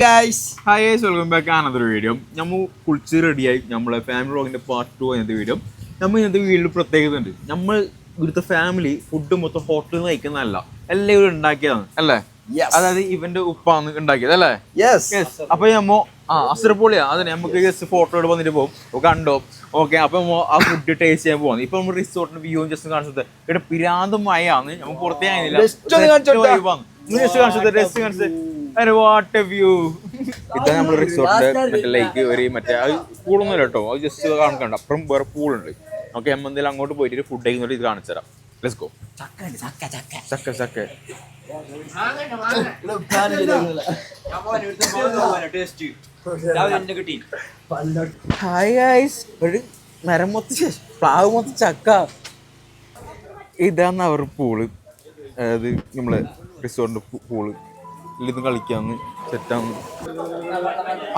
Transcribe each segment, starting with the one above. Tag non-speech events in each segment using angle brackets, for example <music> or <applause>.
Guys hi guys welcome back ആനതൊരു video നമ്മൾ കുളിച്ച് റെഡിയായി നമ്മളെ ഫാമിലി വ്ളോഗിന്റെ പാർട്ട് ടു ഇന്നത്തെ വീഡിയോ നമ്മൾ ഇന്നത്തെ വീഡിയോയിൽ പ്രത്യേകത ഉണ്ട്. നമ്മൾ ഇവിടുത്തെ ഫാമിലി ഫുഡ് മൊത്തം ഹോട്ടലിൽ നിന്ന് കഴിക്കുന്നതല്ല. എല്ലാം ഇവിടെ ഉണ്ടാക്കിയതാണ്. അല്ലേ. അതായത് ഇവന്റെ ഉപ്പാന്ന് ഉണ്ടാക്കിയത് അല്ലേ? യെസ് അപ്പൊ നമ്മ ആ അസുരപ്പൊളിയാ അതെ നമുക്ക് ജസ്റ്റ് ഫോട്ടോ എടുത്ത് വന്നിട്ട് പോകും ഓ, കണ്ടോ? ഓക്കെ അപ്പൊ ആ ഫുഡ് ടേസ്റ്റ് ചെയ്യാൻ പോകുന്നത് ഇപ്പൊ നമ്മൾ റിസോർട്ടിന്റെ വ്യൂ ജസ്റ്റ് കാണിച്ചത്. ഇവിടെ പിരാന്തും മഴയാണ്. നമുക്ക് പുറത്തേ കാണിച്ചു കാണിച്ചത്. വാട്ട് എ വ്യൂ ഇതാണ് നമ്മൾ റിസോർട്ടിന്റെ മറ്റേ ലേക്ക് ഒരു മറ്റേ അത് പൂളൊന്നും കേട്ടോ. അത് ജസ്റ്റ് കാണിക്കണ്ട. അപ്പുറം വേറെ പൂളുണ്ട്. ഓക്കെ നമ്മ എന്തെങ്കിലും അങ്ങോട്ട് പോയിട്ട് ഫുഡ് കഴിക്കുന്നിട്ട് ഇത് കാണിച്ചു തരാം. ലെറ്റ്സ് ഗോ ചക്ക ചക്ക ഹായ് ഒരു മരം മൊത്ത ശേഷം പ്ലാവ് മൊത്തം ചക്ക. ഇതാണ് അവർ പൂൾ അതായത് നമ്മളെ റിസോർട്ടിന്റെ പൂൾ ഇതിന്ന് കളിക്കാന്ന് സെറ്റാന്ന്.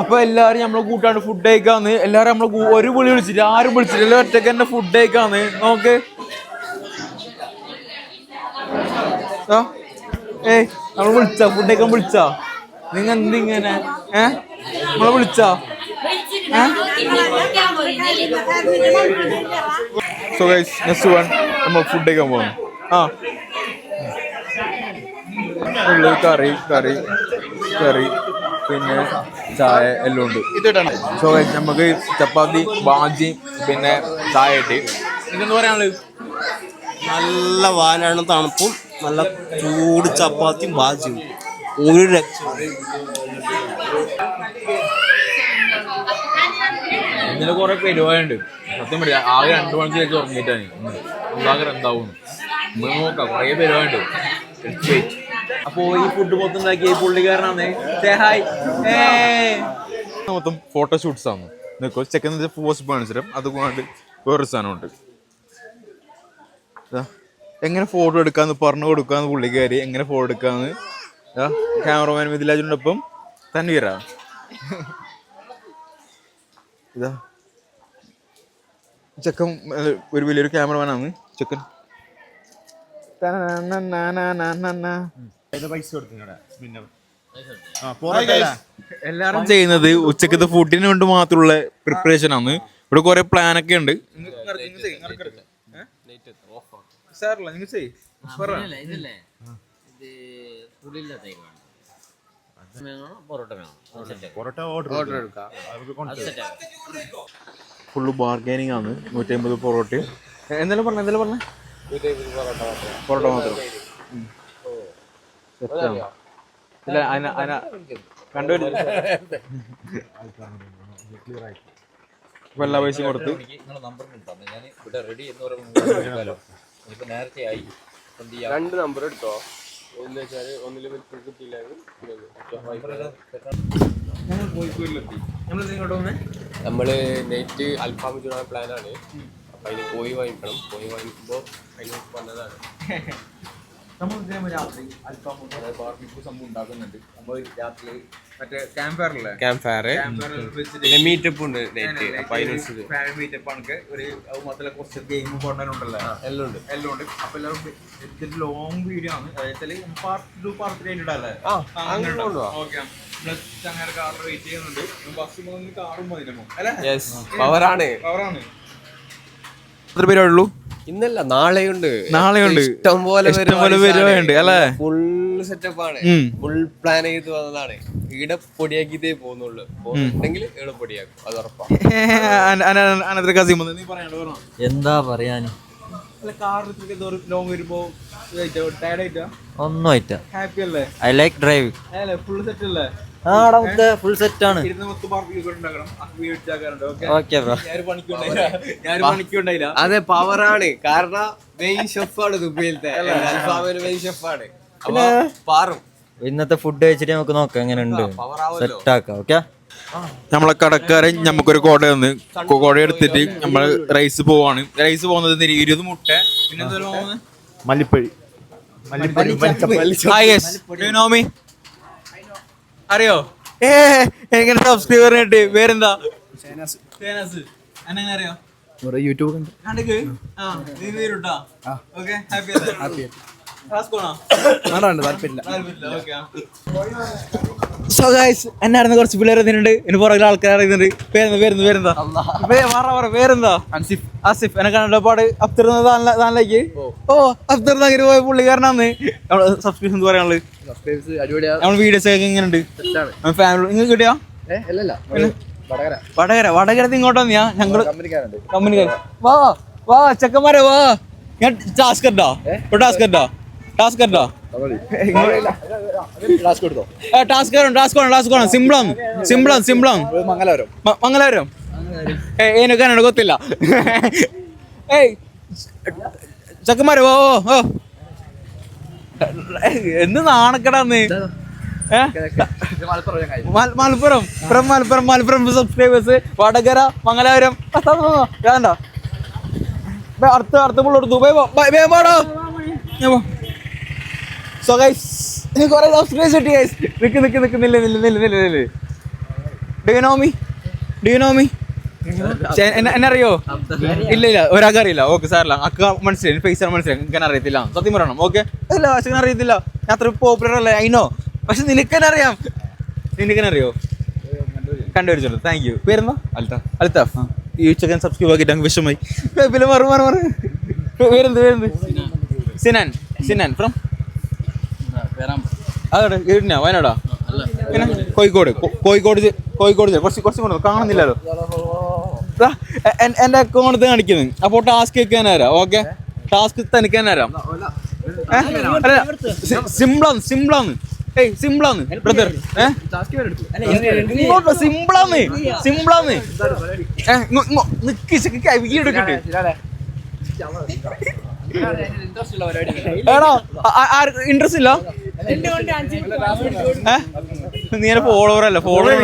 അപ്പൊ എല്ലാരും നമ്മളെ കൂട്ടാണ്ട് ഫുഡ് കഴിക്കാന്ന്. എല്ലാരും നമ്മളെ ഒരു വിളി വിളിച്ചിട്ട് ആരും വിളിച്ചിട്ട് എല്ലാവരും ഒറ്റയ്ക്ക് തന്നെ ഫുഡ് കഴിക്കാന്ന്. നോക്ക്. ഏയ് നമ്മൾ വിളിച്ച? ഫുഡ് കഴിക്കാൻ വിളിച്ച? നിങ്ങ എന്തിങ്ങനെ ഏ? നമ്മളെ വിളിച്ച? സോ ഗൈസ് നെക്സ്റ്റ് വൺ നമ്മൾ ഫുഡ് കഴിക്കാൻ പോകുന്നു ആ. ഉള്ളു കറി കറി കറി പിന്നെ ചായ എല്ലാം ഉണ്ട്. ഇതിട്ടാണ് സോ നമുക്ക് ചപ്പാത്തി ബാജി പിന്നെ ചായ ഇട്ട്. ഇതെന്ന് പറയാനുള്ളത്? നല്ല വാലാണ് തണുപ്പും നല്ല ചൂട് ചപ്പാത്തിയും ബാജിയും. ഒരു രക്ഷ ഇന്നലെ കുറെ പരിപാടിയുണ്ട്. സത്യം പറയാ ആകെ രണ്ടു മണിക്ക് ശേഷം ഉറങ്ങിയിട്ടാണ്. ഉണ്ടാകെ എന്താവും നമ്മൾ നോക്കാം കുറെ പരിപാടിയുണ്ട്. അപ്പോ ഈ ഫുഡ് മൊത്തം ഉണ്ടാക്കിയ ഈ പുള്ളിക്കാരനാണ്. Hey. മൊത്തം ഫോട്ടോഷൂട്ട്സ് ആണ്. നിൽക്കും ചെക്കൻ പോസ്റ്റ് കാണിച്ചിട്ട് അതുകൊണ്ട് വേറൊരു സാധനമുണ്ട്. ദാ, എങ്ങനെ ഫോട്ടോ എടുക്കാന്ന് പറഞ്ഞു കൊടുക്കാന്ന് പുള്ളിക്കാരി എങ്ങനെ ഫോട്ടോ എടുക്കാന്ന്. ക്യാമറമാൻ മിഥിലാജിനോടൊപ്പം തൻവീറ ഇതാ ചെക്കൻ ഒരു വലിയൊരു ക്യാമറമാനാണ് ചെക്കൻ എല്ലാരും ചെയ്യുന്നത് ഉച്ചക്കത്തെ ഫുഡിന് വേണ്ടി മാത്രമുള്ള പ്രിപ്പറേഷൻ ആണ്. ഇവിടെ കുറെ പ്ലാൻ ഒക്കെ ഉണ്ട്. സാറില്ല നിങ്ങൾ ഫുള്ള് ബാർഗൈനിങ് ആണ്. നൂറ്റി അമ്പത് പൊറോട്ടയും. എന്തെല്ലാം പറഞ്ഞ? എന്തെല്ലാം പറഞ്ഞ? പൊറോട്ട മാത്രം. ഇല്ല അന അന കണ്ടുവരുന്നു ഇപ്പൊ എല്ലാ പൈസയും കൊടുത്ത്. നമ്പർ തന്നെ. ഞാൻ ഇവിടെ റെഡി എന്ന് പറയുമ്പോൾ <laughs> ഇപ്പൊ നേരത്തെ ആയി. രണ്ട് നമ്പർ എടുത്തോ? എന്ന് വെച്ചാൽ ഒന്നിൽ നമ്മൾ നൈറ്റ് അൽഫാം ചൂടാൻ പ്ലാനാണ് അപ്പൊ അതിന് കോഴി വാങ്ങിക്കണം. കോഴി വാങ്ങിക്കുമ്പോ അതിന് വന്നതാണ്. <laughs> നമ്മൾ രാത്രി ബാർബിക്യൂ സംഭവം ഉണ്ടാക്കുന്നുണ്ട്. നമ്മൾ രാത്രി മറ്റേ ക്യാമ്പ് ഫയറില്ലേ ക്യാമ്പ് ഫയർ ക്യാമ്പ് ഫയർ വെച്ചിട്ട് പിന്നെ മീറ്റപ്പ് ഉണ്ട് നൈറ്റ് അപ്പൊ അതിനനുസരിച്ച് ഫാമിലി മീറ്റപ്പ് ആണ് ഒരു കുറച്ച് എല്ലാം ഉണ്ട്. എല്ലാം ഉണ്ട്. അപ്പൊ എല്ലാവരും ഇതിന്റെ ലോങ് വീഡിയോ ആണ്. അതായത് പാർട്ട് ടു പാർട്ട് ത്രീ അങ്ങനെ. പ്ലസ് അങ്ങനെ കാർ വെയിറ്റ് ചെയ്യുന്നുണ്ട്. ബസ് കാറും അല്ലേ? പവറാണ് പവറാണ് എത്ര പേരേ ഉള്ളൂ? ഇന്നല്ല നാളെയുണ്ട്. നാളെയുണ്ട്. ഇഷ്ടം പോലെ ഇഷ്ടം പോലെ പരിപാടിയുണ്ട്, അല്ലേ? ഫുൾ സെറ്റപ്പ് ആണ്. ഫുൾ പ്ലാൻ ചെയ്ത് വന്നതാണ്. ഈടെ പൊടിയാക്കിയതേ പോകുന്നുള്ളൂ. പോകുന്നുണ്ടെങ്കിൽ ഇവിടെ പൊടിയാക്കും. അത് ഉറപ്പാണ് <laughs> എന്താ കാറിൽ ലോങ് വരുമ്പോ ഒന്നും ആയിട്ട. ഹാപ്പി അല്ലേ? ഐ ലൈക്ക് ഡ്രൈവ് അല്ലേ ഫുൾ സെറ്റ് അല്ലേ? ആടാ മുത്തേ ഫുൾ സെറ്റ് ആണ്. ഓക്കെ ഓക്കെ ബ്രോ അതെ പവറാണ് കാരണം മെയിൻ ഷെഫാണ് ദുബൈയിലത്തെ. മെയിൻ ഷെഫാണ് അപ്പൊ പാറും. ഇന്നത്തെ ഫുഡ് കഴിച്ചിട്ട് നമുക്ക് നോക്കാം എങ്ങനെ ഉണ്ട് സെറ്റ് ആക്കാം ഓക്കെ നമ്മളെ കടക്കാരൻ നമുക്കൊരു കോട തന്ന്. കോട എടുത്തിട്ട് നമ്മൾ റൈസ് പോവാണ്. റൈസ് പോകുന്നത്? ഇരുപത് മുട്ട. പിന്നെ മല്ലിപ്പഴി മല്ലിപ്പഴി hi guys do know me അറിയോ? ഏ എങ്ങനെ സബ്സ്ക്രൈബർ കിട്ടി? പേരെന്താ? സേനാസ് അന്നെങ്ങനെ അറിയോ? യൂട്യൂബ് കണ്ട് ആ നീ പേരുട്ടാ? ഓക്കെ ഹാപ്പി ഹാപ്പി താല്പര്യമില്ല. എന്നായിരുന്നു കുറച്ച് പിള്ളേർ എത്തിയിട്ടുണ്ട് എന്നെ പുറകിൽ ആൾക്കാർ അറിയുന്നുണ്ട്. പേരുന്ന പേരുന്ന പേരെന്താ? മാറ പറ പേരെന്താ? അൻസിഫ്. ആസിഫ് എന്നെ കണ്ട പാട് താനിലേക്ക് ഓ. അഫ്തർ അങ്ങനെ പോയ പുള്ളിക്കാരനാന്ന് നമ്മൾ സബ്സ്ക്രിപ്ഷൻ പറയാനുള്ളത്. നമ്മൾ വീഡിയോസ് ഒക്കെ എങ്ങനെയുണ്ട് ഫാമിലി നിങ്ങൾക്ക് കിട്ടിയോ? അല്ലല്ല വടകര. വടകര. വടകരത്ത് ഇങ്ങോട്ട് വന്നിയാ? ഞങ്ങൾ കമ്പനിക്കാരുണ്ട്. കമ്പനിക്കാർ വാ വാ ചെക്കന്മാരെ വാ. ഞാൻ ടാസ്ക് ഉണ്ടോ ടാസ്ക് ഉണ്ടോ ടാസ്ക് ഉണ്ടോ ലാസ്റ്റ് കൊടുത്തോ ടാസ്ക് ആണ് ടാസ്ക് ആണ് ടാസ്ക് ആണ് സിമ്പിളാണ് സിമ്പിളാണ് സിമ്പിളാണ് ഇത് മംഗലാപുരം മ- മംഗലാപുരം ഏയ് എനിക്കാനാണ് ಗೊತ್ತಿಲ್ಲ ഏയ് ചക്കന്മാരെ ഓ ഓ ഓ എന്ത് നാണക്കടാന്ന് ഏ? ഇത് മലപ്പുറം ഞാൻ കഴിഞ്ഞു മൽ- മലപ്പുറം ഫ്രം മലപ്പുറം മലപ്പുറം സബ്സ്ക്രൈബേഴ്സ് വടകര മംഗലാപുരം വേണ്ട അടുത്ത അടുത്ത പുള്ളെടുത്തു വേമാടോ സോ ഗൈസ് കുറെ സബ്സ്ക്രൈബേഴ്സ് കിട്ടി ഗൈസ് നിക്ക് നിക്ക് നിക്ക് നില്ല നില്ല നില്ല നില്ല നില്ല. ഡിനോമി ഡിനോമി എന്നെ അറിയോ? ഇല്ല ഇല്ല ഒരാൾക്ക് അറിയില്ല. ഓക്കെ സാറില്ല അക്ക മനസ്സിലായി ഫേസ് മനസ്സിലായി. എനിക്ക് അറിയത്തില്ല. സത്യം പറയണം ഓക്കെ? ഇല്ല പക്ഷേ അറിയത്തില്ല. ഞാൻ അത്ര പോപ്പുലർ അല്ലേ അതിനോ പക്ഷെ നിനക്കെന്നെ അറിയാം. നിനക്കെന്നെ അറിയോ? കണ്ടുപിടിച്ചോളൂ. താങ്ക് യു പേരെന്താ? അൽത്താഫ് അൽത്താഫ് ഈ ഉച്ചക്കൻ സബ്സ്ക്രൈബ് ആക്കിയിട്ട് അങ്ങ് വിഷമായി പിന്നെ മറു മറു മറു. പേരെന്ത് പേരെന്ത്? സിനാൻ. സിനാൻ. ഫ്രം അതോടെ വീടിനാ വയനാടാ പിന്നെ കോഴിക്കോട് കോഴിക്കോട് കോഴിക്കോട്. കുറച്ച് കുറച്ച് കൊണ്ടു കാണുന്നില്ലല്ലോ എന്റെ അക്കൗണ്ട് കാണിക്കുന്നു അപ്പൊ ടാസ്ക് വെക്കാനാരാ ഓക്കെ ടാസ്ക് തനിക്കാനാരാ തരാം സിമ്പിളാണ് സിമ്പിളാണ് ഏയ് സിമ്പിളാണ് ബ്രദർ ഇങ്ങോട്ട് സിമ്പിളാണ് സിമ്പിളാണ് നിക്ക് ശരിക്ക് കൈ എടുക്കട്ടെ എടാ ഇൻട്രസ്റ്റ് ഇല്ല? നീ എന്നെ ഫോളോവർ അല്ല ഫോളോവർ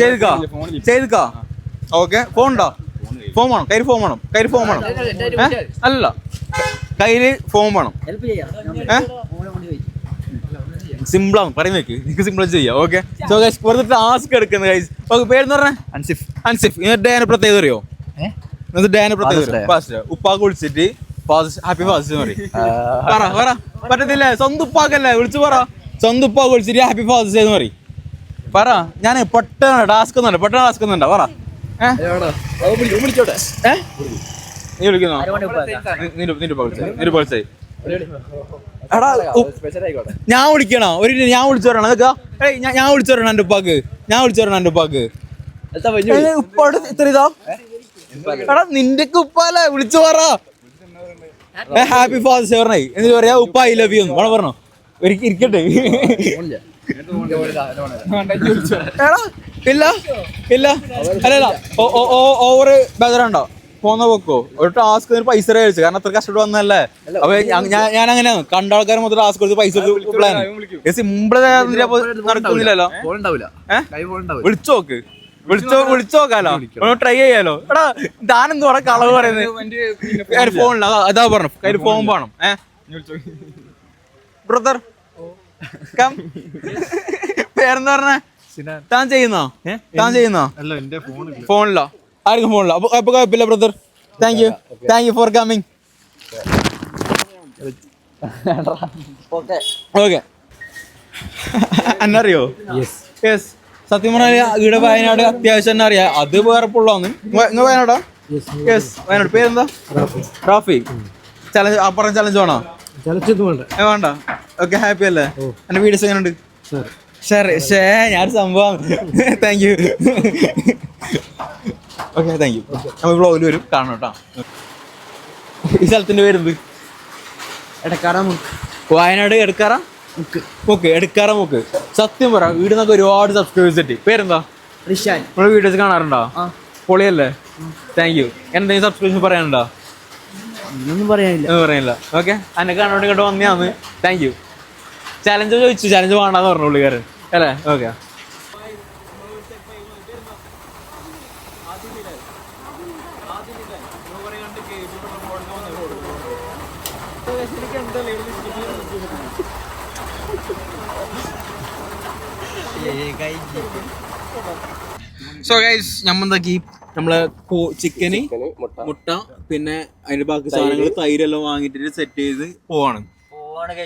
ചെയ്തുക്കാ? ചെയ്തുക്കാ? ഓക്കെ ഫോൺ ഉണ്ടോ ഫോം വേണം കയ്യിൽ ഫോം വേണം കയ്യിൽ ഫോം വേണം? അല്ല കയ്യിൽ ഫോം വേണം. സിമ്പിളാണ് പറയുന്നേക്ക് നിങ്ങൾക്ക് സിമ്പിൾ ചെയ്യാം ഓക്കെ? സോ ഗൈസ് വെറുതെ ടാസ്ക് എടുക്കുന്നത് ഗൈസ് ഓക്കെ പേരെന്ന് പറഞ്ഞാൽ അൻസിഫ്. അൻസിഫ്. ഇന്നത്തെ ഡേനെ പ്രത്യേകത അറിയോ? ഇന്നത്തെ ഡേനെ പ്രത്യേകത ഉപ്പാക്ക് വിളിച്ചിട്ട് ഹാപ്പി ഫാസ്റ്റ് പറയും. പറ പറ. പറ്റത്തില്ല. സ്വന്തുപ്പാക്കല്ലേ വിളിച്ചു പറ. സ്വന്തുപ്പാക്ക് വിളിച്ചിട്ട് ഹാപ്പി ഫാദേഴ്സ് എന്ന് പറയും. പറ. ഞാൻ പെട്ടെന്ന് ടാസ്ക് പെട്ടെന്ന് ടാസ്ക് പറ. നീ വിളിക്കുന്നോ? ഉപ്പ എടാ ഞാൻ വിളിക്കണോ? ഒരു ഞാൻ വിളിച്ചു പറയണം? അതൊക്കെ? ഏയ് ഞാൻ വിളിച്ചു പറയണം എന്റെ ഉപ്പാക്ക്? ഞാൻ വിളിച്ചു പറയണം എന്റെ ഉപ്പാക്ക്? ഉപ്പാട് ഇത്ര ഇതാ? എടാ നിന്റെ ഉപ്പല്ലേ? വിളിച്ചു പറ. ഹാപ്പി ഫാദേഴ്സ് ഡേ പറഞ്ഞേ. എന്നിട്ട് പറയാ ഉപ്പ ഐ ലവ് യു എന്ന്. പറഞ്ഞോ. ഒരിക്കൽ ഇരിക്കട്ടെ. ഇല്ല. ഇല്ല. അല്ലല്ല ഓവർ ബെതറുണ്ടോ പോന്ന പോക്കോ. ഒരു ടാസ്ക് പൈസ കഴിച്ചു കാരണം അത്ര കഷ്ടപ്പെട്ട് വന്നല്ലേ അപ്പൊ ഞാൻ അങ്ങനെയാണ്. കണ്ട ആൾക്കാർ മൊത്തം ടാസ്ക് കൊടുത്ത് പൈസ സിമ്പിൾ നടക്കുന്നില്ലല്ലോ. വിളിച്ചോക്ക്. വിളിച്ചോ ഒന്ന് ട്രൈ ചെയ്യാലോ. എടാ ദാനെന്തോ അവിടെ കളവ് പറയുന്നത്. ഫോണില്ല അതാ പറഞ്ഞു കയ്യിൽ ഫോൺ വേണം. ഏ? ബ്രദർ കം പേരെന്താ പറഞ്ഞേ? താൻ ചെയ്യുന്നോ? താൻ ചെയ്യുന്നോ? ഫോണിലോ ആർക്കും ഫോണില്ല അപ്പൊ അപ്പൊ കുഴപ്പമില്ല brother thank you thank you for coming okay yes yes സത്യം പറഞ്ഞാൽ ഇവിടെ വയനാട് അത്യാവശ്യം തന്നെ അറിയാം. അത് വേറെ പുള്ളാന്ന്. നിങ്ങൾ വയനാടാ? യെസ് വയനാട്. പേരെന്താ? റാഫി. ചലഞ്ച് അപ്പുറം ചലഞ്ച് വേണോ? വേണ്ട. ഓക്കെ ഹാപ്പി അല്ലേ? എന്റെ വീഡിയോസ് എങ്ങനെയുണ്ട്? ഷെയർ ഷേ ഞാൻ സംഭവം. Thank you okay thank you നമ്മൾ വ്ളോഗിൽ വരും. കാണണം കേട്ടോ. ഈ സ്ഥലത്തിന്റെ പേരെന്ത്? എടക്കാറ വയനാട് എടുക്കാറ? മുക്ക്. എടുക്കാറ മുക്ക്. സത്യം പറ വീട് നമുക്ക് ഒരുപാട് സബ്സ്ക്രൈബേഴ്സ് കിട്ടി. പേരെന്താ? റിഷാൻ. നമ്മൾ വീഡിയോസ് കാണാറുണ്ടോ? പൊളിയല്ലേ? താങ്ക് യു എന്തെങ്കിലും സബ്സ്ക്രിപ്ഷൻ പറയാനുണ്ടോ? ഒന്നും പറയാനില്ല. ഒന്നും ഓക്കെ അന്നെ കാണോട്ട് ഇങ്ങോട്ട് വന്നെയാന്ന്. താങ്ക് യു ചലഞ്ച് ചോദിച്ചു. ചലഞ്ച് വേണ്ടാന്ന് പറഞ്ഞു പുള്ളിക്കാരൻ. അല്ലേ? ഓക്കെ സോ ഗൈസ് നമ്മെന്താക്കി നമ്മളെ ചിക്കന് മുട്ട. മുട്ട പിന്നെ അതിന്റെ ബാക്കി സാധനങ്ങൾ തൈരെല്ലാം വാങ്ങിട്ട് സെറ്റ് ചെയ്ത് പോവാണ്.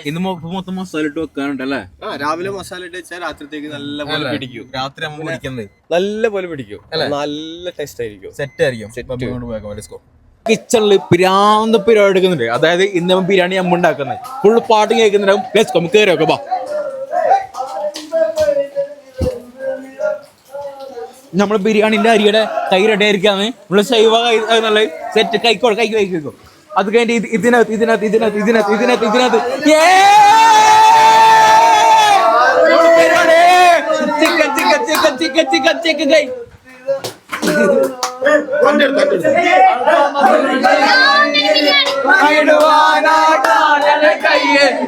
ഇന്ന് മൊത്തം മസാല ഇട്ട് വെക്കാനുണ്ടല്ലേ ആ രാവിലെ മസാല ഇട്ട് വെച്ചാൽ രാത്രിത്തേക്ക് നല്ല പോലെ പിടിക്കും. രാത്രി നമ്മൾ പിടിക്കുന്നത് നല്ല പോലെ പിടിക്കും. നല്ല ടേസ്റ്റ് ആയിരിക്കും. സെറ്റ് ആയിരിക്കും. കിച്ചണിൽ പിരാന്ത പരിപാടി എടുക്കുന്നുണ്ട്. അതായത് ഇന്ന് ബിരിയാണി നമ്മൾ ഉണ്ടാക്കുന്നത്. ഫുള്ള് പാട്ട് കേൾക്കുന്നുണ്ടാവും. ലെറ്റ്സ് കം കയറി ഒക്കെ നമ്മൾ ബിരിയാണിന്റെ അരിയുടെ കൈ റെഡി ആയിരിക്കാന്ന് നമ്മൾ ശൈവ കൈ നല്ല സെറ്റ് കൈക്കോൾ കൈക്ക് കൈക്കോ അത് കഴിഞ്ഞിട്ട് ഇത് ഇതിനകത്ത് ഇതിനകത്ത് ഇതിനകത്ത് ഇതിനകത്ത് ഇതിനകത്ത് ഇതിനകത്ത്. Chicken chicken chicken chicken chicken chicken കൈ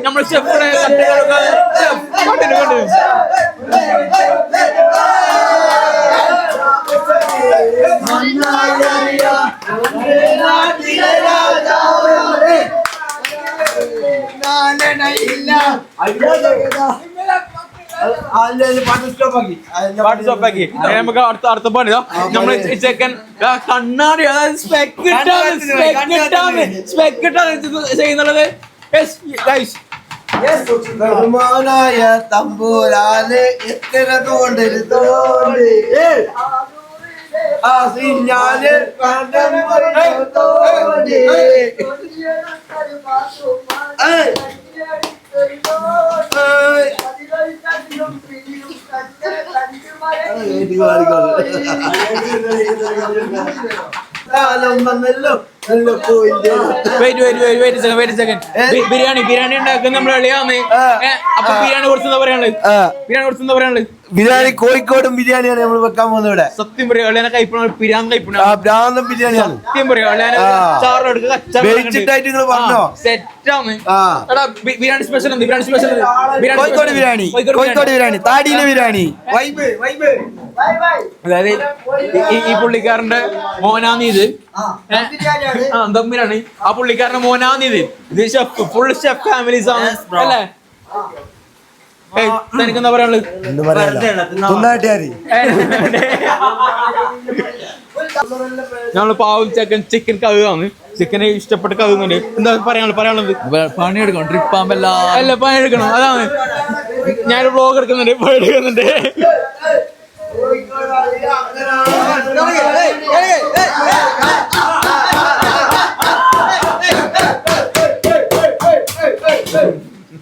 നമ്മൾ ഷെഫിനെ പാട്ട് സ്റ്റോപ്പാക്കി. നമുക്ക് അടുത്ത അടുത്ത പാട്ട് നമ്മൾ ചെക്കൻ കണ്ണാടി അതായത് സ്പെക്കിട്ടാണ് സ്പെക്കിട്ടാണ് സ്പെക്കിട്ടാണ് ചെയ്യുന്നുള്ളത്. ബഹുമാനായ തമ്പൂരാന് എത്ര തോണ്ടരുത്തോണ്ട് ആസിഞ്ഞാൽ കണ്ടം തോണ്ട് വന്നല്ലോ wait wait wait a second. ബി- ബിരിയാണി ബിരിയാണി ഉണ്ടാക്കുന്ന നമ്മളെ എളിയാന്ന് അപ്പൊ ബിരിയാണി കുറച്ച് എന്താ പറയാനുള്ളത് ബിരിയാണി കുറച്ച് എന്താ പറയാനുള്ളത് ബിരിയാണി കോഴിക്കോടും ബിരിയാണിയാണ് നമ്മൾ വെക്കാൻ പോകുന്നത് ഇവിടെ. സത്യം പറയാ എളിയാനെ കൈപ്പണ പിരാൻ കൈപ്പണ ആ ഭ്രാന്തം ബിരിയാണിയാണ്. സത്യം പറയാ നിങ്ങൾ പറഞ്ഞോ? സെറ്റാണ്. എടാ ബിരിയാണി സ്പെഷ്യൽ എന്ത്? ബിരിയാണി സ്പെഷ്യൽ കോഴിക്കോട് ബിരിയാണി കോഴിക്കോട് ബിരിയാണി. താടിയിലെ ബിരിയാണി. Vibe vibe. അതായത് ഈ പുള്ളിക്കാരന്റെ മോനാന്ന് ഇത്. ഏ? ആ പുള്ളിക്കാരന്റെ മോനാന്ന് ഇത്. ഇത് ഷെഫ് ഫുൾ ഷെഫ് ഫാമിലീസ് ആണ് അല്ലേ? ഏയ് തനിക്കെന്താ പറയാനുള്ളത്? ഞങ്ങൾ പാവം ചക്കൻ ചിക്കൻ കഴുകാണ് ചിക്കനെ ഇഷ്ടപ്പെട്ട് കവുന്നുണ്ട് എന്താ പറയാനുള്ളത്? പറയാനുള്ളത്? പണിയെടുക്കണം. ട്രിപ്പ് ആകുമ്പല്ല അല്ല പണിയെടുക്കണം. അതാണ്. ഞാൻ വ്ലോഗ് എടുക്കുന്നുണ്ട്.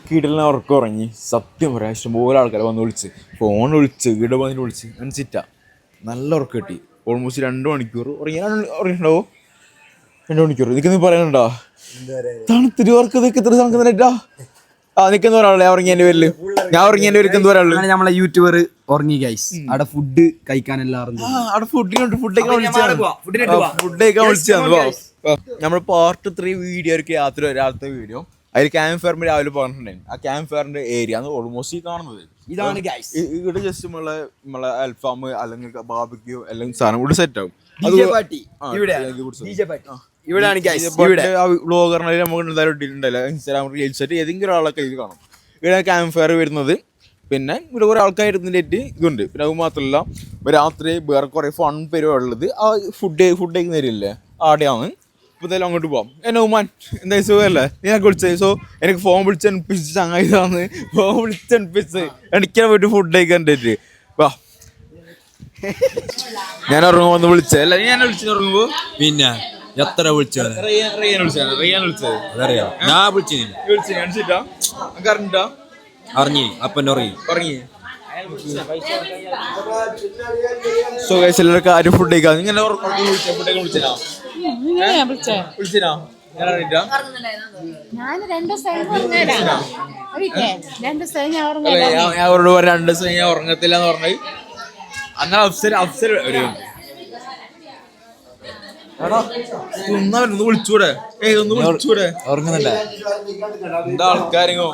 കീടലിനെ ഉറക്കം ഉറങ്ങി. സത്യം പറയാം ഇഷ്ടംപോലെ ആൾക്കാർ വന്ന് വിളിച്ച്. ഫോൺ വിളിച്ച് വീട് വന്നിട്ട് വിളിച്ച് മനസ്സിറ്റ നല്ല ഉറക്കം കിട്ടി. ഓൾമോസ്റ്റ് രണ്ട് മണിക്കൂർ. ഉറങ്ങി ഉറങ്ങിയിട്ടുണ്ടാവോ രണ്ട് മണിക്കൂർ. നിൽക്കുന്ന പറയാനുണ്ടോ തണുത്തിരി ഉറക്കം ഇതൊക്കെ ഇത്ര തണുക്കുന്നിട്ടാ ആ നിൽക്കുന്ന ഒരാളെ ഉറങ്ങിയതിന്റെ പേരിൽ. ഞാൻ ഉറങ്ങിയതിന്റെ പേര് എന്താ ഒരാൾ. അങ്ങനെ നമ്മളെ യൂട്യൂബർ ഉറങ്ങി ഗൈസ് അവിടെ ഫുഡ് കഴിക്കാൻ എല്ലാവരും അവിടെ ഫുഡിനുണ്ട് ഫുഡൊക്കെ ഫുഡൊക്കെ വിളിച്ചാണ്. നമ്മൾ പാർട്ട് ത്രീ വീഡിയോ ആയിരിക്കും രാത്രി ഒരാളത്തെ വീഡിയോ അതിൽ ക്യാമ്പ് ഫയറിന് രാവിലെ പറഞ്ഞിട്ടുണ്ടായിരുന്നു ആ ക്യാമ്പ് ഫയറിന്റെ ഏരിയ ആണ് ഓൾമോസ്റ്റ് ഈ കാണുന്നത്. ഇതാണ് ഗൈസ് ഇവിടെ ജസ്റ്റ് നമ്മളെ നമ്മളെ അൽഫാം അല്ലെങ്കിൽ ബാബിക്യൂ അല്ലെങ്കിൽ സാധനം ഇവിടെ സെറ്റ് ആവും. ഇവിടെയാണ് ഗൈസ് ഇവിടെ. വ്ളോഗറിനെ നമുക്ക് എന്തായാലും ഇട്ടിട്ടുണ്ടല്ലോ ഇൻസ്റ്റാഗ്രാം റീൽസ് ആയിട്ട് ഏതെങ്കിലും ഒരാളൊക്കെ ഇത് കാണും. ഇവിടെ ക്യാമ്പ് ഫയർ വരുന്നത്. പിന്നെ ഇവിടെ കുറേ ആൾക്കാർ ഇരുന്നിട്ട് ഇതുണ്ട്. പിന്നെ അത് മാത്രമല്ല ഇപ്പൊ രാത്രി വേറെ കുറേ ഫൺ പരിപാടി ഉള്ളത്. ആ ഫുഡ് ഫുഡ് കഴിക്കുന്നവരില്ലേ ആടെയാണ്. ഇപ്പൊ എന്തായാലും അങ്ങോട്ട് പോവാം. എന്നെ ഉമാൻ എന്താ സുഖമല്ലേ? നീ എനിക്ക് <laughs> വിളിച്ചത് സോ എനിക്ക് ഫോൺ വിളിച്ച് അനുപ്പിച്ച് ചങ്ങായിതാന്ന് ഫോൺ വിളിച്ച് അനുപ്പിച്ച് എനിക്ക് പോയിട്ട് ഫുഡ് കഴിക്കാൻ പറ്റി വാ. ഞാൻ ഉറങ്ങുമ്പോൾ ഒന്ന് വിളിച്ചേ. അല്ല ഞാൻ വിളിച്ചു ഉറങ്ങുമ്പോ? പിന്നെ. എത്ര വിളിച്ചത്. അതറിയാം? ഞാൻ വിളിച്ചില്ല. അറിഞ്ഞി അപ്പന്റെ സോ ഗൈസ് എല്ലാവർക്കും ആരും ഫുഡ് കഴിക്കാം ഇങ്ങനെ വിളിച്ചിനാ രണ്ട് ദിവസം ഞാൻ അവരോട് രണ്ട് ദിവസം ഉറങ്ങത്തില്ല എന്ന് അങ്ങനെ അഫ്സൽ അഫ്സൽ ഒരു ഒന്ന് വിളിച്ചൂടെ? ഏയ് ഒന്ന് വിളിച്ചൂടെ? ഉറങ്ങുന്നുണ്ടേ എന്താ ആൾക്കാരിങ്ങോ?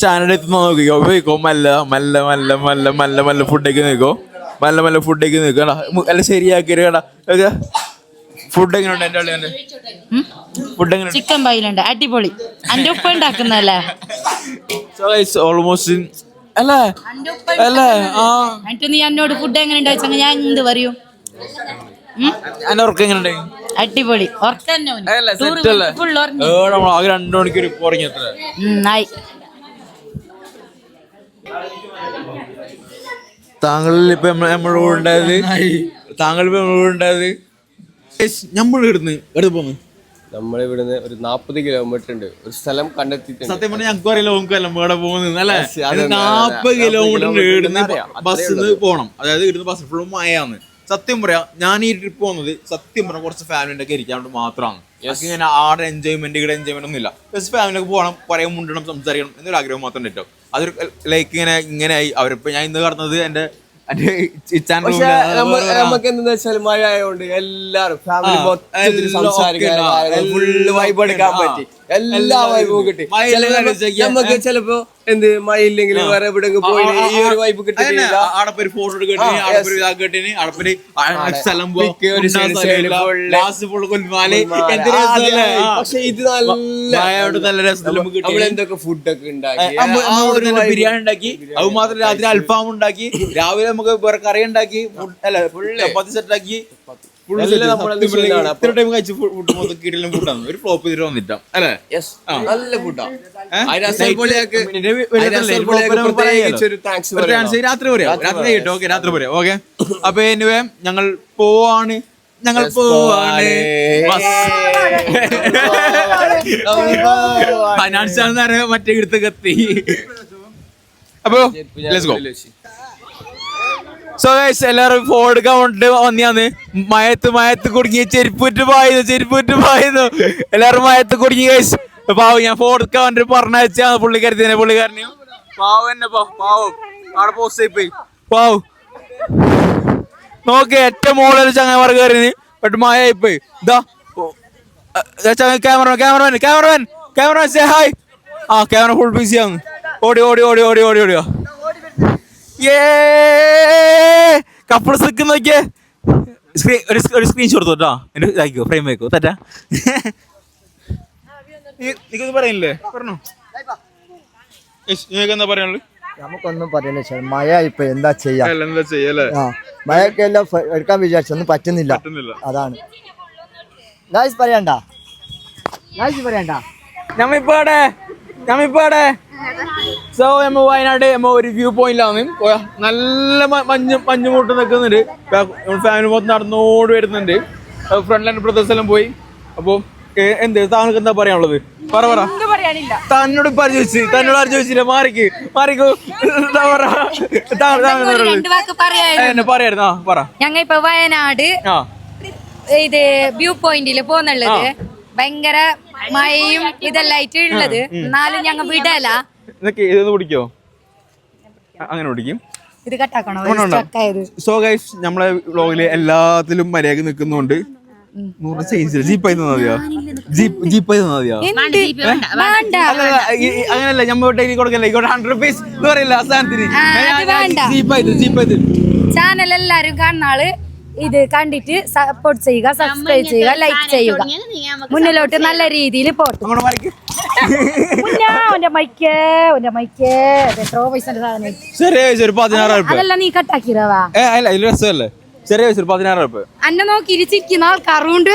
ചാനൽ എത്തുന്ന നോക്കിക്കോ. പോയിക്കോ മല്ല മല്ല മല്ല മല്ല മല്ല മല്ല ഫുഡൊക്കെ നിൽക്കോ മല്ല മല്ല ഫുഡൊക്കെ നിൽക്കടാ എല്ലാം ശരിയാക്കി കേടാ ഫുഡ് എങ്ങനെയുണ്ട് എന്റെ അള്ളി ഫുഡ് എങ്ങനെ ചിക്കൻ ബൈലുണ്ട് അടിപൊളി. അന്റെ ഉപ്പ ഉണ്ടാക്കുന്നല്ലേ ഓൾമോസ്റ്റ് അല്ലേ? അല്ലേ? ആ. എന്നിട്ട് നീ എന്നോട് ഫുഡ് എങ്ങനെ ഉണ്ടായി ഞാൻ എന്ത് പറയും? അടിപൊളി. രണ്ടു മണിക്കൂർ ഇപ്പൊ ഉറങ്ങിയത്ര. താങ്കളിൽ ഇപ്പൊ നമ്മളോട് ഉണ്ടായത്? താങ്കൾ ഇപ്പൊ നമ്മളോട് ഉണ്ടായത്? നമ്മൾ ഇടുന്ന് എടുത്ത് പോന്ന്? നമ്മളിവിടുന്ന് ഒരു നാപ്പത് കിലോമീറ്റർ ഉണ്ട്. ഒരു സ്ഥലം കണ്ടെത്തിയിട്ടുണ്ട്. സത്യം പറഞ്ഞാൽ ഞങ്ങൾക്ക് അറിയില്ല നമുക്ക് എല്ലാം ഇവിടെ പോകുന്നത് അല്ലേ? നാപ്പത്. കിലോമീറ്റർ ഇടുന്ന പോകണം ബസ്സിന്ന് പോണം. അതായത് ഇടുന്ന ബസ് ഫുള്ളും മഴയാന്ന് സത്യം പറയാ ഞാൻ ഈ ട്രിപ്പ് പോകുന്നത് സത്യം പറഞ്ഞാൽ കുറച്ച് ഫാമിലിന്റെ ഒക്കെ ഇരിക്കാൻ വേണ്ടി മാത്രമാണ് എനിക്ക് ഇങ്ങനെ ആടെ എൻജോയ്മെന്റ് ഇവിടെ എൻജോയ്മെന്റ് ഒന്നും ഇല്ല. ജസ്റ്റ് ഫാമിലിക്ക് പോകണം പറയാൻ മുണ്ടണം സംസാരിക്കണം എന്നൊരു ആഗ്രഹം മാത്രം കേട്ടോ. അതൊരു ലൈക്ക് ഇങ്ങനെ ഇങ്ങനെ ആയി. അവരിപ്പോ ഞാൻ ഇന്ന് കടന്നത് എന്റെ നമുക്ക് എന്താ വെച്ചാൽ മഴ ആയതുകൊണ്ട് എല്ലാരും ഫാമിലി മൊത്തത്തിൽ സംസാരിക്കാൻ ഫുള്ള് വൈബ് എടുക്കാൻ. പറ്റി. എല്ലാ എല്ലാ വൈബും കിട്ടി. ചിലപ്പോ നമുക്ക് ചിലപ്പോ എന്ത് മഴ ഇല്ലെങ്കിൽ വേറെ എവിടെങ്കിലും പോയി ഈ ഒരു വൈബ് കിട്ടില്ല ഫോട്ടോ. പക്ഷെ ഇത് നല്ല എന്തൊക്കെ ഫുഡൊക്കെ ഉണ്ടാക്കി. ബിരിയാണി ഉണ്ടാക്കി. അത് മാത്രം രാത്രി അൽഫാം ഉണ്ടാക്കി. രാവിലെ നമുക്ക് കറി ഉണ്ടാക്കി. അല്ല ചപ്പാത്തി. സെറ്റ് ആക്കി. ഫുൾ ചെയ്യുന്നതാണ്. അപ്പൊ- ഇത്ര ടൈം കഴിച്ച് ഫുഡ് മൊത്തം കിടലും ഫുഡാണ് ഒരു ഫ്ലോപ്പ് ചെയ്തിട്ട് വന്നിട്ടാ. അല്ലേ? Yes. നല്ല രാത്രി പോരാ രാത്രി കേട്ടോ ഓക്കെ രാത്രി പോരാ ഓക്കെ? അപ്പൊ എനിവേ ഞങ്ങൾ പോവാണ്. ഞങ്ങൾ പോവാണ്. ഫൈനാൻസ് മറ്റേ എടുത്ത് കത്തി. അപ്പൊ ലെറ്റ്സ് ഗോ സോ ഗൈസ് എല്ലാവരും ഫോൺ എടുക്കാൻ വേണ്ടിട്ട് വന്നിയാന്ന് മയത്ത് മയത്ത് കുടുങ്ങി ചെരുപ്പുറ്റ് പായുന്നു ചെരുപ്പുറ്റ് പായുന്നു. എല്ലാവരും മയത്ത് കുടുങ്ങി ഗൈസ് പാവം ഞാൻ ഫോൺ എടുക്കാൻ വേണ്ടിട്ട് പറഞ്ഞാ പുള്ളിക്കാരത്തിനെ പുള്ളിക്കാരനെയും പാവം തന്നെ പാവം പാവം. അവിടെ പോസ്റ്റ് ആയി പോയി പാവ്. നോക്കി ഏറ്റവും മുകളിൽ ചങ്ങാമാർ കയറിന് ബട്ട് മായ ഇതാ. Camera cameraman cameraman cameraman say hi ആ ക്യാമറ ഫുൾ ബിസി ആണ് ഓടി ഓടി ഓടി ഓടി ഓടി ഓടിയോ കപ്പിൾസ് നിൽക്കുന്ന നോക്കിയേ സ്ക്രീൻ ഒരു ഒരു സ്ക്രീൻഷോട്ട് കേട്ടോ എന്റെ ഇതാക്കിക്കോ ഫ്രെയിം വെക്കോ. തെറ്റാ. നിനക്കൊന്നും പറയുന്നില്ലേ പറഞ്ഞു. നിങ്ങൾക്ക് എന്താ പറയാനുള്ളത് നമുക്കൊന്നും പറയല്ലേ സാർ. മഴ ഇപ്പൊ എന്താ ചെയ്യാ? എന്താ ചെയ്യല്ലേ ആ മഴയൊക്കെ എല്ലാം എടുക്കാൻ വിചാരിച്ചൊന്നും പറ്റുന്നില്ല. പറ്റുന്നില്ല. അതാണ്. ഗായ്സ് പറയണ്ട. ഗായ്സ് പറയണ്ട. നമ്മിപ്പാടെ അവിടെ സോ നമ്മ വയനാട് നമ്മ ഒരു വ്യൂ പോയിന്റിലാണ് നല്ല മഞ്ഞ് മഞ്ഞ് മൂട്ട് നിൽക്കുന്നുണ്ട്. ഫാമിലി മൊത്തം നടന്നോട് വരുന്നുണ്ട്. ഫ്രണ്ട് ലൈൻ ബ്രദേഴ്സ് എല്ലാം പോയി. അപ്പൊ എന്ത് താങ്കൾക്ക് എന്താ പറയാനുള്ളത്? പറ പറ. തന്നോട് ഇപ്പൊ ചോദിച്ചു തന്നോട് ആര് ചോദിച്ചില്ല മാറിക്ക് മാറിക്കോ. എന്താ പറ. താങ്കൾ താങ്കൾ എന്താ പറയുന്നത്? രണ്ട് വാക്ക് പറയായിരുന്നു. പറ. ഞങ്ങ ഇപ്പൊ വയനാട് ഇത് വ്യൂ പോയിന്റിൽ പോന്നുള്ളത്. ഭയങ്കര മഴയും ഇതെല്ലാം ആയിട്ട് ഉള്ളത് എന്നാലും ഞങ്ങൾ വിടല. ഇതൊക്കെ ഇതൊന്ന് അങ്ങനെ കുടിക്കും. ഇത് കട്ടാക്കണോ. സോ ഗൈസ് നമ്മളെ വ്ളോഗിൽ എല്ലാത്തിലും മര്യാദ നിൽക്കുന്നുണ്ട് നൂറ് ചേഞ്ച് ജീപ്പ് അങ്ങനല്ല ഞമ്മ ഡെയിലി കൊടുക്കല്ലേ? ഇങ്ങോട്ട് ഹൺഡ്രഡ് റുപ്പീസ് എന്ന് പറയില്ല ജീപ്പായി ചാനൽ എല്ലാരും കാണുന്ന ആൾ ഇത് കണ്ടിട്ട് സപ്പോർട്ട് ചെയ്യുക സബ്സ്ക്രൈബ് ചെയ്യുക ലൈക്ക് ചെയ്യുക. മുന്നിലോട്ട് നല്ല രീതിയിൽ പോട്ടെ. റുപ്യ നീ കട്ടാക്കിരവാ ചെറിയ വയസ്സ് ഒരു പതിനാറ് റുപ്യ അന്നെ നോക്കി ഇരിച്ചിരിക്കുന്ന ആൾക്കാറുണ്ട്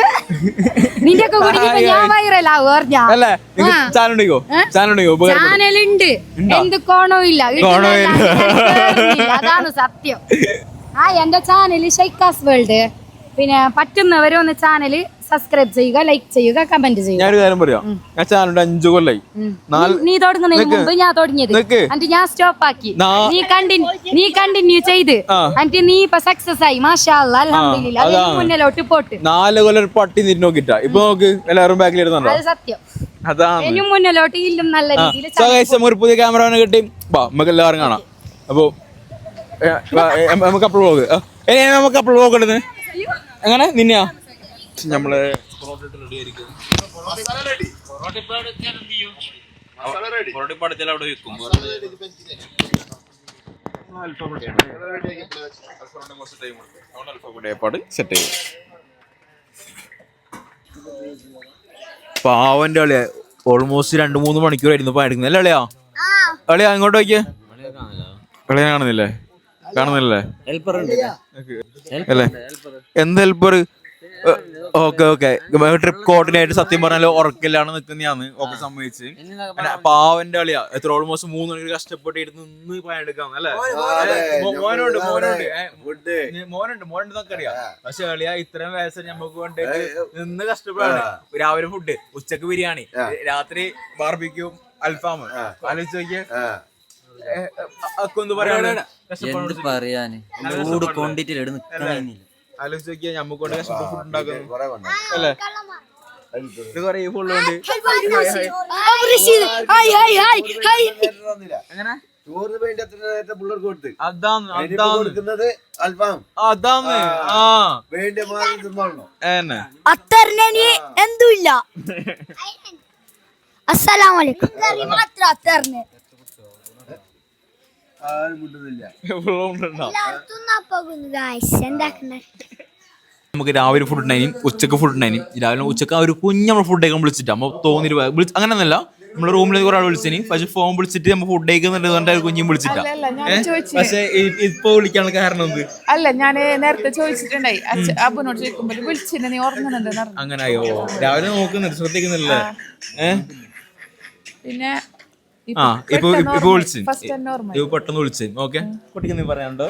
നിന്റെ ഒക്കെ കുടിക്കുമ്പോ ഞാൻ വൈറലാവും അല്ലേ? ഉപകാരപ്പെടും. ചാനലുണ്ട് ഉണ്ടോ? എന്ത് കോണോ ഇല്ല. അതാണ് സത്യം. <laughs> ആ എന്റെ ചാനൽ ഷൈക്കാസ് വേൾഡ് പിന്നെ പറ്റുന്നവര് ഒന്ന് ചാനൽ സബ്സ്ക്രൈബ് ചെയ്യുക ലൈക്ക് ചെയ്യുക കമന്റ് ചെയ്യുക. ഞാൻ ഒരു കാര്യം പറയാം. ഞാൻ ചാനൽ അഞ്ചു കൊല്ലായി. നീ തുടങ്ങുന്നതിന്. മുമ്പ് ഞാൻ തുടങ്ങിയത്. എന്നിട്ട് ഞാൻ സ്റ്റോപ്പ് ആക്കി. നീ കണ്ടിന്യൂ നീ കണ്ടിന്യൂ ചെയ്ത്. എന്നിട്ട് നീ ഇപ്പൊ സക്സസ് ആയി. മാഷാ അൽഹംദുലില്ലാ. അത് മുന്നേ മുന്നിലോട്ട് പോട്ട്. നാല് കൊല്ലം ഒരു പട്ടി തിരിഞ്ഞു നോക്കിട്ടാ. ഇപ്പൊ നോക്ക് എല്ലാവരും ബാക്കിൽ ഇരുന്നുണ്ടോ? അത് സത്യം. അതാണ്. മുന്നിലോട്ട് ഇല്ലും നല്ല രീതിയിൽ ഒരു പുതിയ ക്യാമറ കിട്ടി. നമുക്ക് എല്ലാവരും കാണാം. അപ്പോ നമുക്ക് അപ്പോൾ വ്ളോഗ് നമുക്ക് അപ്പോൾ വ്ളോഗ് എങ്ങനെ? നിന്നെയാ? നമ്മൾ സെറ്റ് ചെയ്യും പാവന്റെ കളിയ. ഓൾമോസ്റ്റ് രണ്ട് മൂന്ന് മണിക്കൂറായിരുന്നു ആയിരുന്നു അല്ലേ അളിയാ? അളിയാ ഇങ്ങോട്ട് നോക്കിയേ. അളിയാ കാണുന്നില്ലേ? കാണുന്നില്ലേ അല്ലേ? എന്ത് helper okay okay. Trip coordinate സത്യം പറഞ്ഞാൽ ഉറക്കില്ലാണ് നിൽക്കുന്നതാണ് ഒക്കെ സമ്മതിച്ച്. പാവന്റെ കളിയാ. എത്ര ഓൾമോസ്റ്റ് മൂന്ന് മണിക്കൂർ കഷ്ടപ്പെട്ടിരുന്നു നിന്ന് പണിയെടുക്കാം അല്ലേ? മോനുണ്ട് മോനുണ്ട്. മോനുണ്ട് മോനുണ്ട് എന്നൊക്കെ അറിയാം പക്ഷെ കളിയാ ഇത്രയും വയസ്സ് നമുക്ക് കൊണ്ട് നിന്ന് കഷ്ടപ്പെടാണ്. രാവിലെ ഫുഡ് ഉച്ചയ്ക്ക് ബിരിയാണി. രാത്രി ബാർബിക്കും അൽഫാം. ആലോചിച്ച് നോക്കിയേ. എന്ത് പറയാന്? ചൂട് കൊണ്ടിട്ട് നിക്കണില്ല ആലോചിച്ച് നോക്കിയാ നമുക്ക് കൊണ്ട് കഷ്ടപ്പെട്ട് ഫുഡ് ഉണ്ടാക്കുന്നു അല്ലേ? ഇത് കൊറേ ഫുള്ളുണ്ട് ഹായ് ഹായ് ഹായ് ഹായ് എങ്ങനെ ചോറിന് വേണ്ടി എത്ര നേരത്തെ പിള്ളേർക്ക് കൊടുത്ത്. കൊടുക്കുന്നത് അൽഫാം. ആ വേണ്ടി മാറി തിന്നോളണം എന്നെ. അത്തറിനി എന്തുമില്ല <laughs> അസ്സലാമലൈക്കും മാത്രം അത്തറിന് നമുക്ക് രാവിലെ ഫുഡ് ഉണ്ടായി ഉച്ചയ്ക്ക് ഫുഡ് ഉണ്ടായി രാവിലെ ഉച്ചയ്ക്ക് ആ ഒരു കുഞ്ഞ് നമ്മൾ ഫുഡ് കഴിക്കാൻ വിളിച്ചിട്ട് നമ്മൾ തോന്നിട്ട് പോയി. വിളിച്ച് അങ്ങനെയൊന്നല്ല നമ്മൾ റൂമിൽ കുറെ ആൾ വിളിച്ചിനി പക്ഷെ ഫോൺ വിളിച്ചിട്ട് നമ്മൾ ഫുഡ് കഴിക്കുന്നുണ്ട് കുഞ്ഞും വിളിച്ചിട്ടാ? പക്ഷെ ഇപ്പൊ വിളിക്കാനുള്ള കാരണം എന്ത്? അല്ല ഞാൻ നേരത്തെ ചോദിച്ചിട്ടുണ്ടായി. അപ്പനോട് ചോദിക്കുമ്പോൾ വിളിച്ചിട്ട് നീ ഓർമ്മുന്നുണ്ട് അങ്ങനെ അയ്യോ രാവിലെ നോക്കുന്നുണ്ട് ശ്രദ്ധിക്കുന്നില്ലേ പിന്നെ ആ ഇപ്പൊ ഇപ്പൊ വിളിച്ചു. ഇപ്പൊ പെട്ടെന്ന് വിളിച്ചു. ഓക്കെ. കുട്ടിക്ക് നീ പറയാനുണ്ടോ?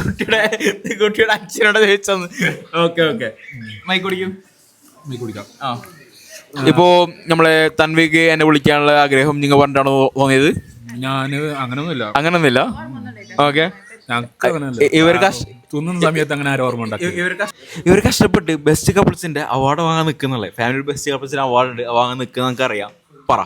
കുട്ടിയുടെ കുട്ടിയുടെ അച്ഛനോട് ചോദിച്ചന്ന്. Okay okay. മൈക്ക് കുടിക്കും. മൈക്ക് കുടിക്കാം. ആ. ഇപ്പോ നമ്മളെ തൻവിക്ക് എന്നെ വിളിക്കാനുള്ള ആഗ്രഹം നിങ്ങൾ പറഞ്ഞിട്ടാണോ തോന്നിയത് ഞാൻ അങ്ങനൊന്നുമില്ല. അങ്ങനൊന്നുമില്ല? ഓക്കെ. ഇവർ കഷ് തിന്നുന്ന സമയത്ത് അങ്ങനെ ആരും ഓർമ്മ ഇവർ ഇവർ കഷ്ടപ്പെട്ട് ബെസ്റ്റ് കപ്പിൾസിന്റെ അവാർഡ് വാങ്ങാൻ നിൽക്കുന്നുള്ളേ ഫാമിലി ബെസ്റ്റ് കപ്പിൾസിന്റെ അവാർഡ് വാങ്ങാൻ നിൽക്കുന്ന നമുക്ക് അറിയാം പറ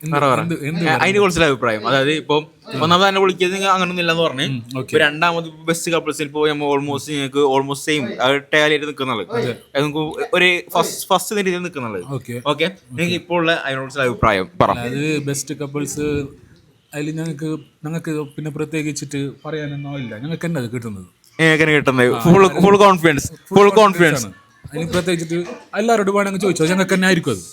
അതിനെ കുറിച്ചുള്ള അഭിപ്രായം. അതായത് ഇപ്പൊ ഒന്നാമത് തന്നെ വിളിക്കുന്നത് അങ്ങനെ ഒന്നും ഇല്ലെന്ന് പറഞ്ഞു. ഇപ്പൊ രണ്ടാമത് ബെസ്റ്റ് കപ്പിൾസിൽ ഇപ്പൊ നമ്മൾ ഓൾമോസ്റ്റ് നിങ്ങൾക്ക് ഓൾമോസ്റ്റ് സെയിം ടാലിയായിട്ട് നിൽക്കുന്നുള്ളത് നമുക്ക് ഒരു ഫസ്റ്റ് ഫസ്റ്റ് രീതിയിൽ നിൽക്കുന്നുള്ളത് Okay. ഓക്കെ നിങ്ങൾക്ക് ഇപ്പോൾ ഉള്ള അതിനെക്കുറിച്ചുള്ള അഭിപ്രായം പറ. അത് ബെസ്റ്റ് കപ്പിൾസ് അതിൽ ഞങ്ങൾക്ക് ഞങ്ങൾക്ക് പിന്നെ പ്രത്യേകിച്ചിട്ട് പറയാനൊന്നും ഇല്ല ഞങ്ങൾക്ക് തന്നെ അത് കിട്ടുന്നത്. എങ്ങനെ കിട്ടുന്നത്? Full full confidence full confidence. അതിന് പ്രത്യേകിച്ചിട്ട് എല്ലാവരോടും വേണമെങ്കിൽ ചോദിച്ചോ ഞങ്ങൾക്ക് തന്നെ ആയിരിക്കും അത്.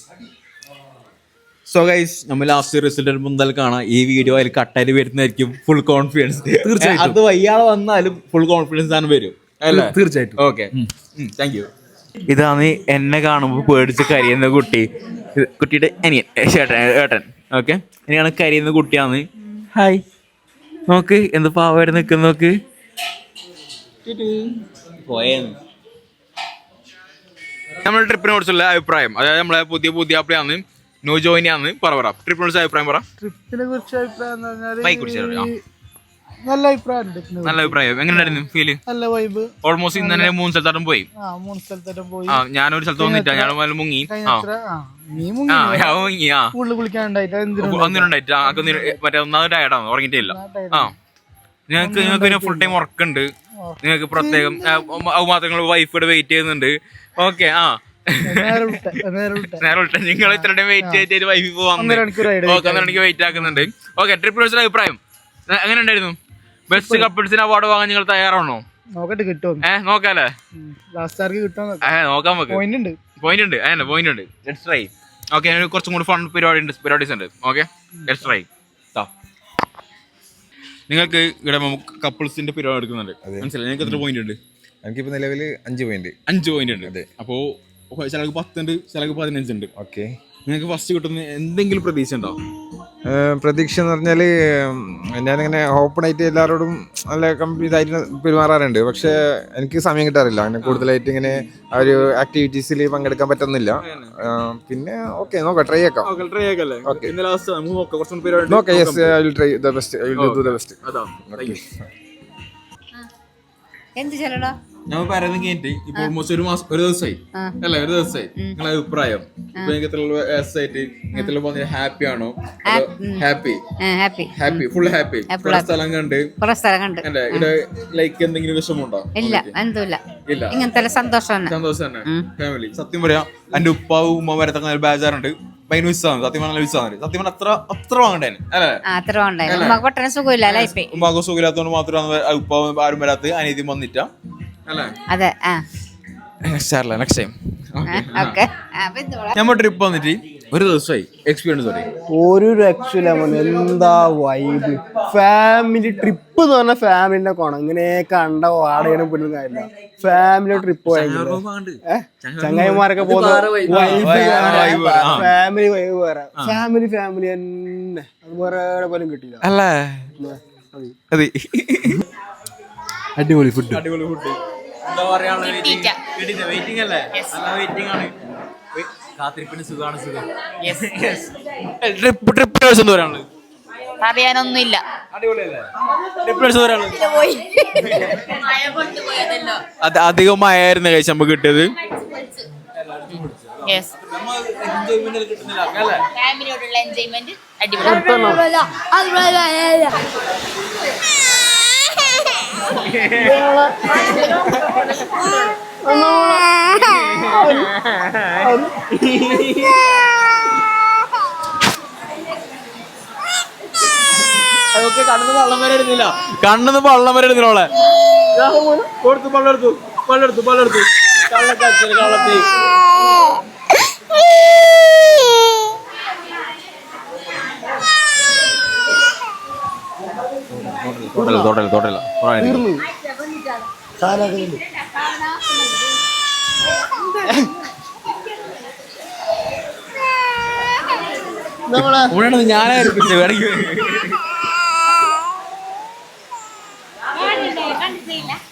സോ ഗൈസ് നമ്മൾ ലാസ്റ്റ് റിസൾട്ട് മുതൽ കാണാം. ഈ വീഡിയോ അതിൽ കട്ടായി വരുന്നതായിരിക്കും ഫുൾ കോൺഫിഡൻസ് <laughs> തീർച്ചയായിട്ടും. അത് വയ്യാതെ വന്നാലും ഫുൾ കോൺഫിഡൻസ് ആണ് വരും. അല്ലേ? തീർച്ചയായിട്ടും. ഓക്കെ താങ്ക് യു ഇതാണ് എന്നെ കാണുമ്പോൾ പേടിച്ച് കരിയുന്ന കുട്ടി? കുട്ടിയുടെ അനിയൻ ചേട്ടൻ ചേട്ടൻ ഏട്ടൻ. ഓക്കെ? ഇനിയാണ് കരിയുന്ന കുട്ടിയാണ്. ഹായ്. നോക്ക് എന്ത് പാവായിട്ട് നിൽക്കുന്ന നോക്ക് നമ്മൾ ട്രിപ്പിനെ കുറിച്ചുള്ള അഭിപ്രായം. അതായത് നമ്മളെ പുതിയ പുതിയ ആപ്പിളാണ് ന്യൂ ജോയിനിയാണ് പറ പറ. ട്രിപ്പിനെ കുറിച്ച് അഭിപ്രായം പറ. ട്രിപ്പിനെ കുറിച്ച് അഭിപ്രായം നല്ല അഭിപ്രായം നല്ല അഭിപ്രായം. എങ്ങനെയായിരുന്നു ഫീൽ നല്ല വൈബ് ഓൾമോസ്റ്റ് ഇന്ന് തന്നെ മൂന്ന് സ്ഥലത്തോട്ടും പോയി. മൂന്ന് സ്ഥലത്തേക്കും പോയി. ആ ഞാനൊരു സ്ഥലത്ത് വന്നിട്ടാ ഞാൻ മുങ്ങി. ഞാൻ മുങ്ങി. ആ. ഒന്നിനുണ്ടായിട്ട് മറ്റേ ഉറങ്ങിയിട്ടില്ല ആ. നിങ്ങൾക്ക് നിങ്ങൾക്ക് പിന്നെ ഫുൾ ടൈം ഉറക്കുണ്ട്. നിങ്ങൾക്ക് പ്രത്യേകം മാത്രം വൈഫോട് വെയിറ്റ് ചെയ്യുന്നുണ്ട്. ഓക്കെ ആ. നേരെ വിട്ട നേരെ വിട്ട നിങ്ങൾ ഇത്ര ടൈം വെയിറ്റ് ചെയ്തിട്ട് വൈഫ് പോവാൻ ഓക്കെ മണിക്ക് വെയിറ്റ് ആക്കുന്നുണ്ട്. ഓക്കെ വെച്ചിട്ട് അഭിപ്രായം. എങ്ങനെ ഉണ്ടായിരുന്നു? ബെസ്റ്റ് കപ്പിൾസിന് അവാർഡ് വാങ്ങാൻ നിങ്ങൾ തയ്യാറാണോ? നോക്കട്ടെ കിട്ടും. ഏഹ് നോക്കാല്ലേ? ലാസ്റ്റ് ആർക്ക് കിട്ടും ഏഹ് നോക്കാൻ പോയിന്റ് ഉണ്ട്. പോയിന്റ് ഉണ്ട്. അതന്നെ പോയിന്റ് ഉണ്ട്. ലെറ്റ്സ് ട്രൈ ഓക്കെ കുറച്ചും കൂടി ഫൺ പരിപാടി ഉണ്ട് പരിപാടീസ് ഉണ്ട്. ഓക്കെ ലെറ്റ്സ് ട്രൈ നിങ്ങൾക്ക് ഇവിടെ കപ്പിൾസിന്റെ പരിപാടി എടുക്കുന്നുണ്ട്. മനസ്സിലായി? നിങ്ങൾക്ക് എത്ര പോയിന്റ് ഉണ്ട്? എനിക്കിപ്പോ നിലവിൽ അഞ്ച് പോയിന്റ് അഞ്ച് പോയിന്റ് ഉണ്ട്. അപ്പോ ചിലക്ക് പത്തുണ്ട് ചിലക്ക് പതിനഞ്ചുണ്ട്. ഓക്കെ നിങ്ങൾക്ക് ഫസ്റ്റ് കിട്ടുന്ന എന്തെങ്കിലും പ്രതീക്ഷ ഉണ്ടോ? പ്രതീക്ഷ എന്ന് പറഞ്ഞാൽ ഞാനിങ്ങനെ ഓപ്പൺ ആയിട്ട് എല്ലാവരോടും നല്ല ഇതായിട്ട് പെരുമാറാറുണ്ട്. പക്ഷേ എനിക്ക് സമയം കിട്ടാറില്ല. അങ്ങനെ കൂടുതലായിട്ട് ഇങ്ങനെ ആ ഒരു ആക്ടിവിറ്റീസിൽ പങ്കെടുക്കാൻ പറ്റുന്നില്ല. പിന്നെ ഓക്കെ നോക്കാം ട്രൈ ആക്കാം നോക്കാം കുറച്ചും കൂടി പരിപാടി നോക്കാം. Yes I will try the best I will do the best എന്ത് ചെല്ലടാ ഞാൻ പറയുന്നത് കേട്ടി ഇപ്പൊ ഓൾമോസ്റ്റ് ഒരു മാസം ഒരു ദിവസമായി. അല്ല ഒരു ദിവസമായി. നിങ്ങളെ അഭിപ്രായം. ഇപ്പൊ എനിക്ക് പോകുന്ന ഹാപ്പി ആണോ? Happy happy happy full happy സ്ഥലം കണ്ട്. സ്ഥലം കണ്ട്. അല്ലേ? ഇവിടെ ലൈക്ക് എന്തെങ്കിലും വിഷമമുണ്ടോ? ഇല്ല എന്തുമില്ല. ഇല്ല. ഇങ്ങനത്തെ സന്തോഷം സന്തോഷം തന്നെ. ഫാമിലി സത്യം പറയാ എന്റെ ഉപ്പാവും ഉമ്മ വരത്തൊക്കെ നല്ല ഭയങ്കര വിശ്വാസം. സത്യം പറഞ്ഞാൽ വിശ്വാസം സത്യം പറഞ്ഞാൽ അത്ര അത്ര അല്ലേ? ഉമ്മാക്ക് മാത്രമാണ് ഉപ്പാവും ആരും വരാത്ത അനീതി വന്നിട്ട അതെ ആ. Next time okay. നമ്മൾ ട്രിപ്പ് വന്നിട്ട് ഒരു ദിവസമായി. എക്സ്പീരിയൻസ് പറയും. ഒരു രക്ഷയില്ല മോനെ. എന്താ വൈബ് ഫാമിലി ട്രിപ്പ് എന്ന് പറഞ്ഞ ഫാമിലിന്റെ കോണം ഇങ്ങനെ കണ്ട വാടകയും പിന്നെ കാര്യമില്ല. ഫാമിലി ട്രിപ്പ് ചങ്ങായിമാരൊക്കെ പോകുന്ന ഫാമിലി വൈബ് വേറെ ഫാമിലി ഫാമിലി തന്നെ. അത് വേറെ പോലും കിട്ടിയില്ല. അല്ലേ? അതെ അടിപൊളി ഫുഡ് അടിപൊളി ഫുഡ് എന്താ പറയാനുള്ള വെയിറ്റിംഗ് അല്ലേ? നല്ല വെയിറ്റിംഗ് ആണ്. കാത്തിരിപ്പിന് സുഖമാണ് സുഖം. ട്രിപ്പ് ട്രിപ്പ് ദിവസം എന്താ പറയാനുള്ളത് പറയാനൊന്നുമില്ല. അടിപൊളിയല്ലേ? ട്രിപ്പ് ദിവസം പറയാനുള്ളത് അത് അധികം മഴയായിരുന്നു കഴിച്ച് നമുക്ക് കിട്ടിയത്. എൻജോയ്മെന്റ് കിട്ടുന്നില്ല അല്ലേ? ഫാമിലിയോടുള്ള എൻജോയ്മെന്റ് അടിപൊളി. അതൊക്കെ കണ്ണിന്ന് വള്ളം വരെ ഇടുന്നില്ല കണ്ണിന്ന് വള്ളം വരെ ഇടുന്നില്ല കൊടുത്തു പള്ളെടുത്തു പള്ളെടുത്തു പള്ളെടുത്തു കള്ളക്കച്ചൽ കള്ളത്തി. <laughs> <laughs> തോട്ടല്ല തോട്ടല്ല തോട്ടല്ല ഞാനായിരുന്നു വേണമെങ്കിൽ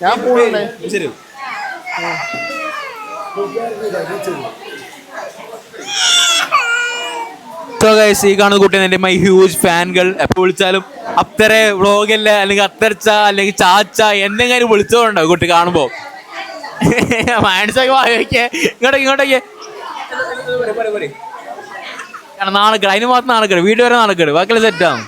ഞാൻ പോണേ ശരി. സോ ഗൈസ് ഈ കാണുന്ന കുട്ടി എന്റെ മൈ ഹ്യൂജ് ഫാനുകൾ എപ്പോൾ വിളിച്ചാലും അത്ര വ്ളോഗല്ല അല്ലെങ്കിൽ അത്തരച്ച അല്ലെങ്കിൽ ചാച്ച എന്തെങ്കിലും വിളിച്ചോണ്ടോ കുട്ടി കാണുമ്പോൾ മാനസൊക്കെ വായിക്കേ ഇങ്ങോട്ടേക്ക് ഇങ്ങോട്ടേക്ക്. നാണക്കേട് അതിന് മാത്രം നാണക്കേട് വീട് വരെ നാണക്കേട് ബാക്കിയുള്ള സെറ്റാണ്